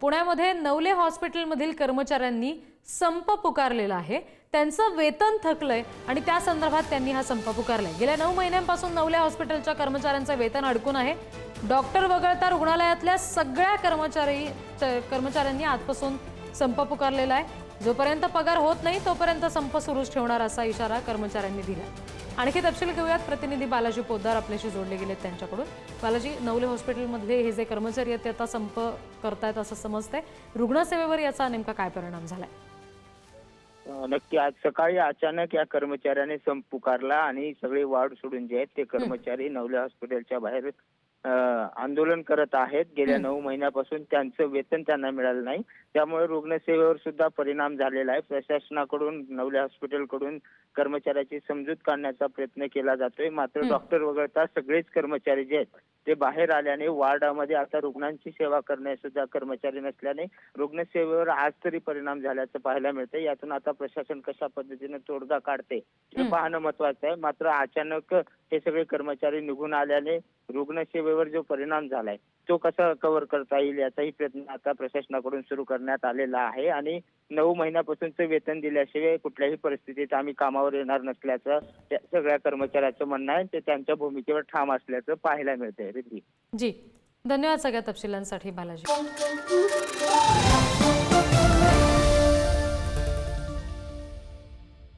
पुण्यामध्ये नवले हॉस्पिटलमधील कर्मचाऱ्यांनी संप पुकारलेला आहे. त्यांचं वेतन थकलंय आणि त्या संदर्भात त्यांनी हा संप पुकारलाय. गेल्या नऊ महिन्यांपासून नवले हॉस्पिटलच्या कर्मचाऱ्यांचं वेतन अडकून आहे. डॉक्टर वगळता रुग्णालयातल्या सगळ्या कर्मचारी कर्मचाऱ्यांनी आजपासून संप पुकारलेला आहे. जोपर्यंत पगार होत नाही तोपर्यंत संप सुरूच ठेवणार असा इशारा कर्मचाऱ्यांनी दिला. आणखी तपशील घेऊयात. प्रतिनिधी बालाजी पोद्दार आपल्याशी जोडले गेलेत त्यांच्याकडून. बालाजी नवले हॉस्पिटलमधले हे जे कर्मचारी आहेत ते आता संप करतायत असं समजतंय. रुग्णसेवेवर याचा नेमका काय परिणाम झालाय? नक्की आज सकाळी अचानक या कर्मचाऱ्याने संप पुकारला आणि सगळे वार्ड सोडून जे आहेत ते कर्मचारी नवले हॉस्पिटलच्या बाहेर आंदोलन करत आहेत. गेल्या नऊ महिन्यापासून त्यांचं वेतन त्यांना मिळालं नाही. त्यामुळे रुग्णसेवेवर सुद्धा परिणाम झालेला आहे. प्रशासनाकडून नवले हॉस्पिटलकडून कर्मचाऱ्याची समजूत काढण्याचा प्रयत्न केला जातोय. मात्र डॉक्टर वगळता सगळेच कर्मचारी जे आहेत ते बाहेर आल्याने वार्डामध्ये आता रुग्णांची सेवा करण्यास सुद्धा कर्मचारी नसल्याने रुग्णसेवेवर आज तरी परिणाम झाल्याचं पाहायला मिळतंय. यातून आता प्रशासन कशा पद्धतीने तोडगा काढते हे पाहणं महत्वाचं आहे. मात्र अचानक हे सगळे कर्मचारी निघून आल्याने रुग्णसेवेवर जो परिणाम झालाय तो कसा कव्हर करता येईल याचाही प्रयत्न आता प्रशासनाकडून सुरू करण्यात आलेला आहे. आणि नऊ महिन्यापासूनचं वेतन दिल्याशिवाय कुठल्याही परिस्थितीत आम्ही कामावर येणार नसल्याचं त्या सगळ्या कर्मचाऱ्याचं म्हणणं आहे. ते त्यांच्या भूमिकेवर ठाम असल्याचं पाहायला मिळतंय. रिद्धी. जी. धन्यवाद सगळ्या तपशिलांसाठी बालाजी.